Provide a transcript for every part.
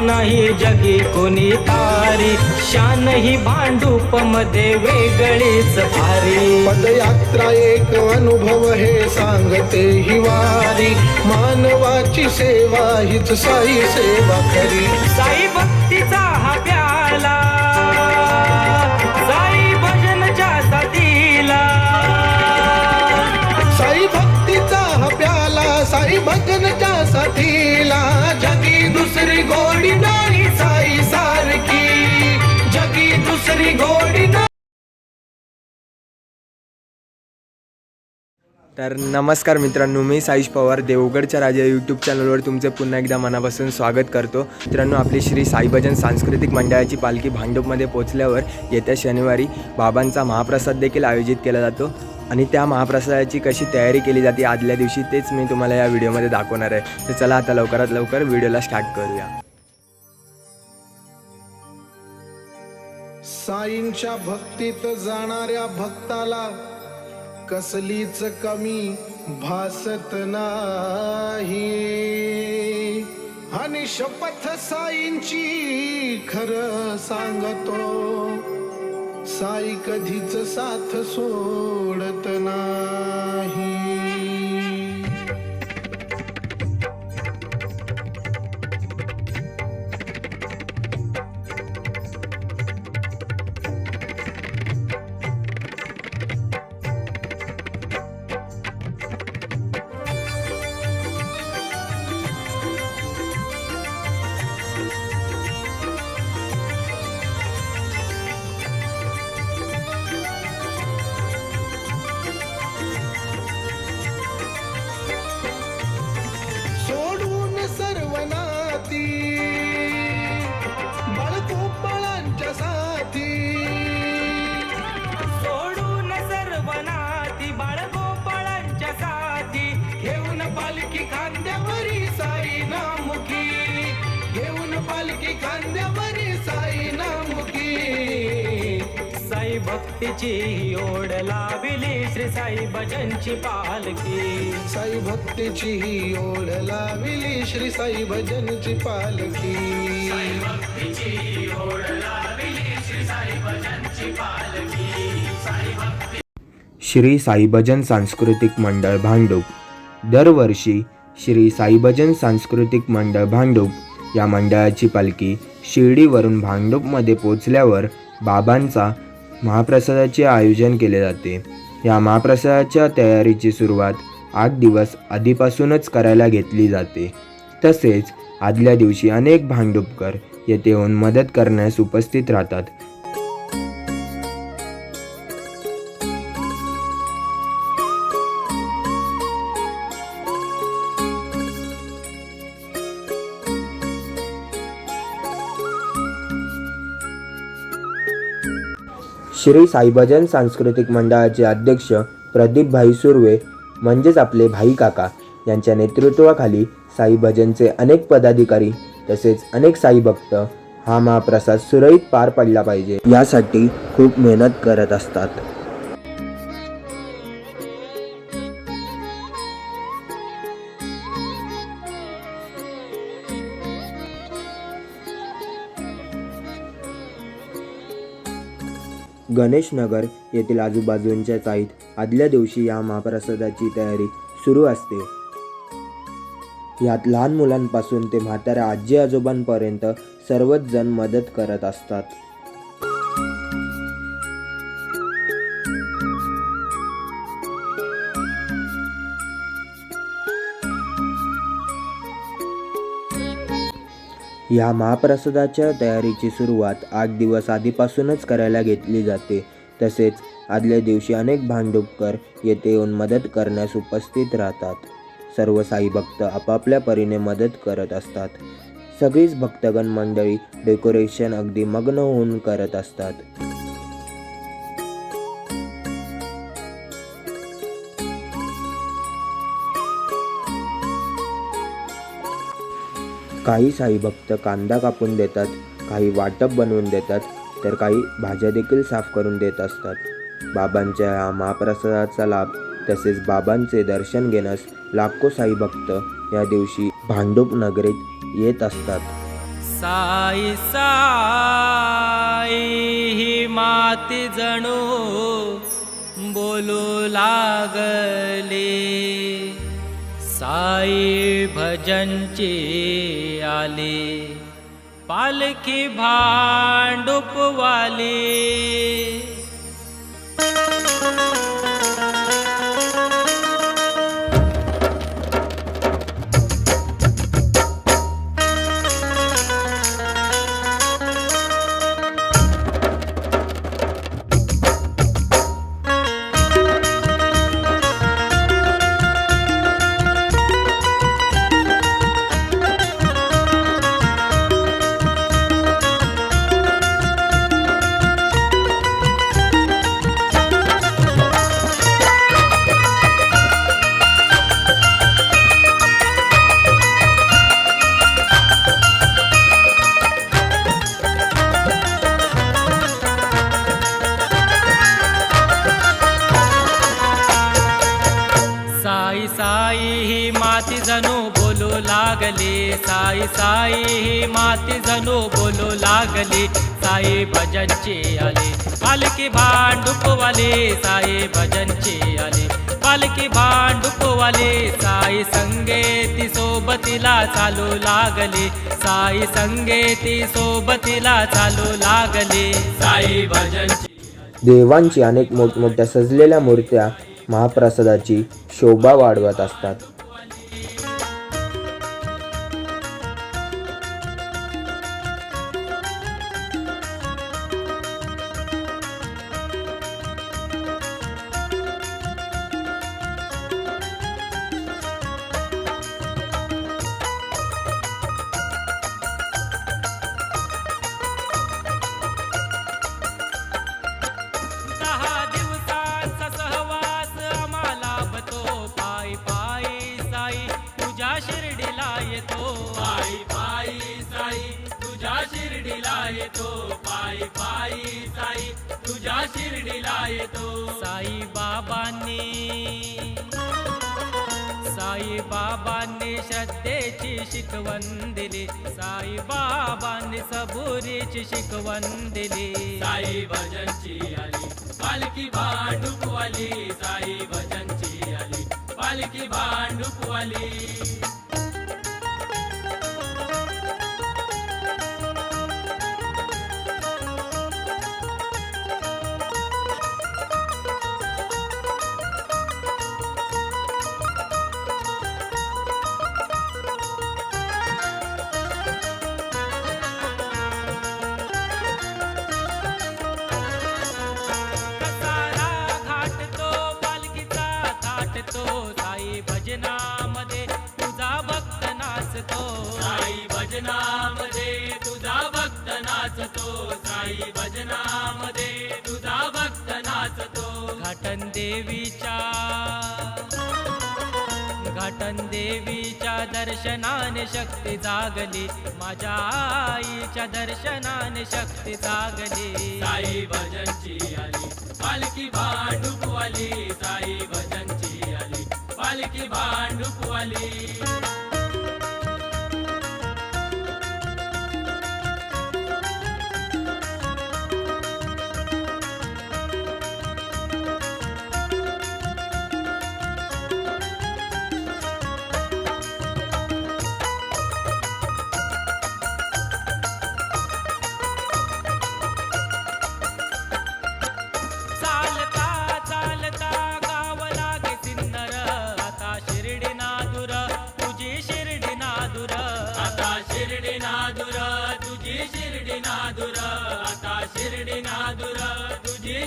नाही जगी कोणी तारी. शान ही भांडूपमध्ये वेगळीच भारी. पदयात्रा एक अनुभव हे सांगते ही वारी. मानवाची सेवा हीच साई सेवा खरी. साई भक्तीचा हा प्याला. साई भजनच्या साथीला साई भक्तीचा हा प्याला साई भजनच्या साथीला तर नमस्कार मित्रांनो मी साईश पवार देवगडच्या राजा यूट्यूब चॅनलवर तुमचे पुन्हा एकदा मनापासून स्वागत करतो. मित्रांनो आपली श्री साईभजन सांस्कृतिक मंडळाची पालखी भांडूपमध्ये पोचल्यावर येत्या शनिवारी बाबांचा महाप्रसाद देखील आयोजित केला जातो आणि त्या महाप्रसादाची कशी तयारी केली जाते आदल्या दिवशी तेच मी तुम्हाला या व्हिडिओमध्ये दाखवणार आहे. तर चला आता लवकरात लवकर व्हिडिओला स्टार्ट करूया. साईंच्या भक्तीत जाणाऱ्या भक्ताला कसलीच कमी भासत नाही. आणि शपथ साईंची खरं सांगतो साई कधीच साथ सोडत नाही. साई भक्तीची ही ओढ लाविली श्री साई भजनची पालखी. साई भक्तीची ही ओढ लाविली श्री साई भजनची पालखी. श्री साईभजन सांस्कृतिक मंडळ भांडूप. दरवर्षी श्री साईभजन सांस्कृतिक मंडळ भांडूप या मंडळाची पालखी शिर्डीवरून भांडूपमध्ये पोचल्यावर बाबांचा महाप्रसादाचे आयोजन केले जाते. या महाप्रसादाच्या तयारीची सुरुवात आठ दिवस आधीपासूनच करायला घेतली जाते. तसेच आदल्या दिवशी अनेक भांडुपकर येथे येऊन मदत करण्यास उपस्थित राहतात. श्री साईभजन सांस्कृतिक मंडळाचे अध्यक्ष प्रदीप भाई सुर्वे म्हणजेच आपले भाई काका यांच्या नेतृत्वाखाली साईभजनचे अनेक पदाधिकारी तसेच अनेक साई भक्त हा महाप्रसाद सुरळीत पार पडला पाहिजे. यासाठी खूप मेहनत करत असतात. गणेशनगर येथील आजूबाजूंच्या चाळीत आदल्या दिवशी या महाप्रसादाची तयारी सुरू असते. यात लहान मुलांपासून ते म्हाताऱ्या आजी आजोबांपर्यंत सर्वच जण मदत करत असतात. या महाप्रसादाच्या तयारीची सुरुवात आठ दिवस आधीपासूनच करायला घेतली जाते. तसेच आदल्या दिवशी अनेक भांडुपकर येथे येऊन मदत करण्यास उपस्थित राहतात. सर्व साई भक्त आपापल्या परीने मदत करत असतात. सगळीच भक्तगण मंडळी डेकोरेशन अगदी मग्न होऊन करत असतात. काही साई भक्त कांदा कापून देतात काही वाटप बनवून देतात तर काही भाज्या देखील साफ करून देत असतात. बाबांच्या या महाप्रसादाचा लाभ तसेच बाबांचे दर्शन घेण्यास लाखो साई भक्त या दिवशी भांडूप नगरीत येत असतात. साई साई ही माती जणू बोलू लागले. साई भजनचे आले पालखी भांडुपवाली. साई भजनचे आले. पालखी भांडुपवाली साई भजनची आली. पालखी भांडुपवाली साई संगेती सोबतीला चालू लागले. साई संगेती सोबतीला चालू लागले. साई भजनचे देवांची अनेक मोठमोठ्या सजलेल्या मूर्त्या महाप्रसादाची शोभा वाढवत असतात. येतो. पायी पायी साई तुझ्या शिर्डीला येतो. साई बाबांनी साई बाबांनी श्रद्धेची शिकवण दिली. साई बाबांनी सबुरीची शिकवण दिली. साई भजनची आली पालखी भांडुपवाली साई भजनची आली पालखी भांडुपवाली भजनामध्ये तुझा भक्त नाचतो साई भजनामध्ये तुझा भक्त नाचतो घाटन देवीच्या घाटन देवीच्या दर्शनाने शक्ती जागली. माझ्या आईच्या दर्शनाने शक्ती जागली. साई भजनची आली पालखी भांडुपवाली साई भजनची आली पालखी भांडुपवाली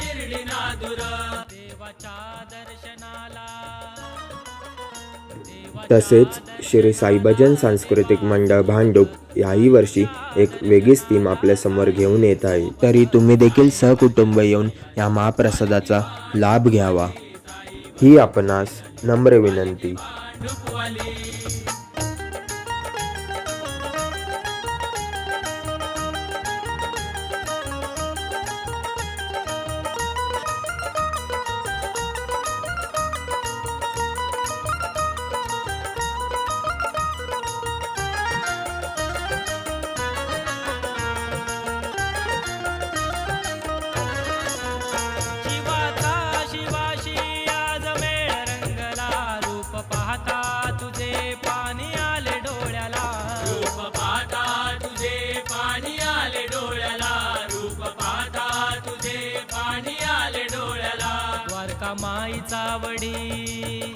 शिर्डी नादुर. देवाच्या दर्शनाला. तसेच श्री साईभजन सांस्कृतिक मंडळ भांडूप याही वर्षी एक वेगळीच थीम आपल्यासमोर घेऊन येत आहे. तरी तुम्ही देखील सहकुटुंब येऊन या महाप्रसादाचा लाभ घ्यावा. ही आपणास नम्र विनंती. चावडी.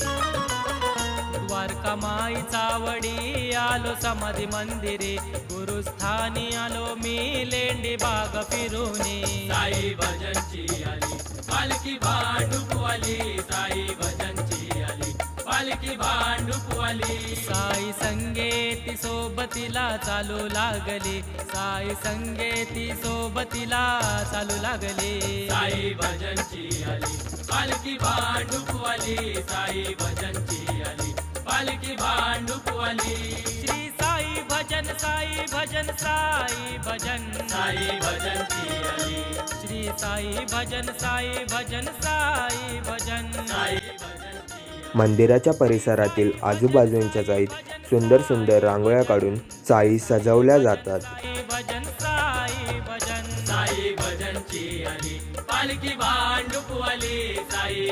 द्वारका माई चावडी आलो समाधी मंदिरे. गुरुस्थानी आलो मी लेंडी बाग फिरूनी साई भजनची आली पालखी भांडुपवाली साई भजनची पालखी भांडुपवाली साई संगेती सोबतीला चालू लागली. साई संगेती सोबतीला चालू लागली. साई भजनची आली पालखी भांडुपवाली साई भजनची आली पालखी भांडुपवाली श्री साई भजन साई भजन साई भजन. साई भजनची आली. श्री साई भजन साई भजन साई भजन. साई मंदिराच्या परिसरातील आजूबाजूंच्या जाईत सुंदर सुंदर रांगोळ्या काढून चाळी सजवल्या जातात. साई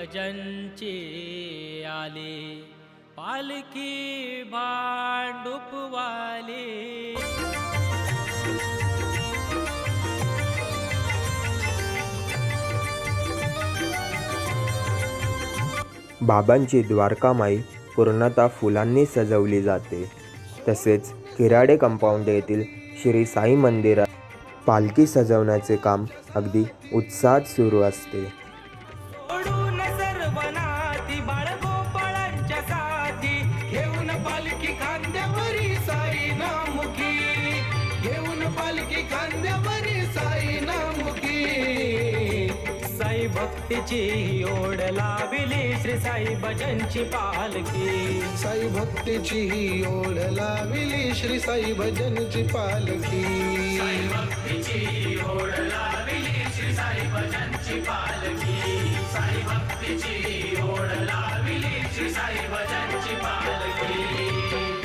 भजनची आली पालखी भांडुपवाली. बाबांची द्वारकामाई पूर्णतः फुलांनी सजवली जाते. तसेच किराडे कंपाऊंड येथील श्री साई मंदिरात पालखी सजवण्याचे काम अगदी उत्साहात सुरू असते. भक्तीची ओढ लाविली श्री साई भजनची पालखी. साई भक्तीची ही ओढ लाविली श्री साई भजनची पालखी. भक्तीची ओढ लाविली श्री साई भजनची पालखी. साई भक्तीची ओढ लाविली श्री साई भजनची पालखी.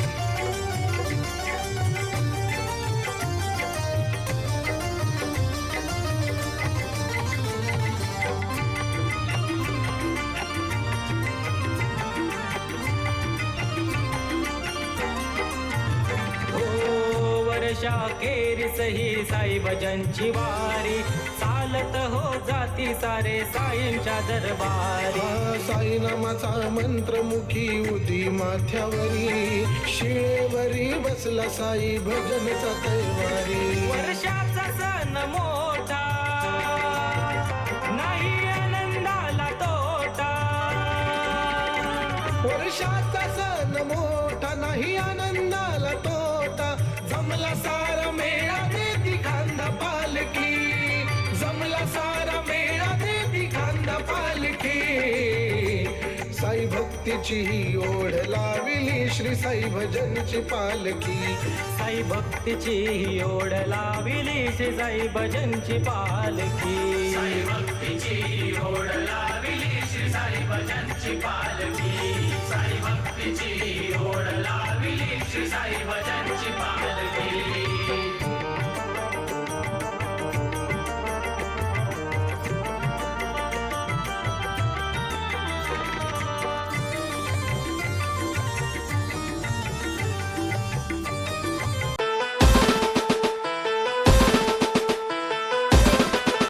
वर्षा केरीस ही साई भजनची वारी. चालत हो जाती सारे साईंच्या दरबारी. साई नामाचा मंत्रमुखी उदी माथ्यावरी. शिळेवरी बसला साई भजनचा तैवारी. वर्षाचा सण मोठा. नाही आनंदाला तोटा. वर्षाचा सण मोठा नाही आनंदाला भक्तीची ही ओढ लाविली श्री साई भजनची पालखी. साई भक्तीची ही ओढ लाविली श्री साई भजनची पालखी. साई भक्तीची ओढ लाविली श्री साई भजनची पालखी. साई भक्तीची ओढ लाविली श्री साई भजनची पालखी.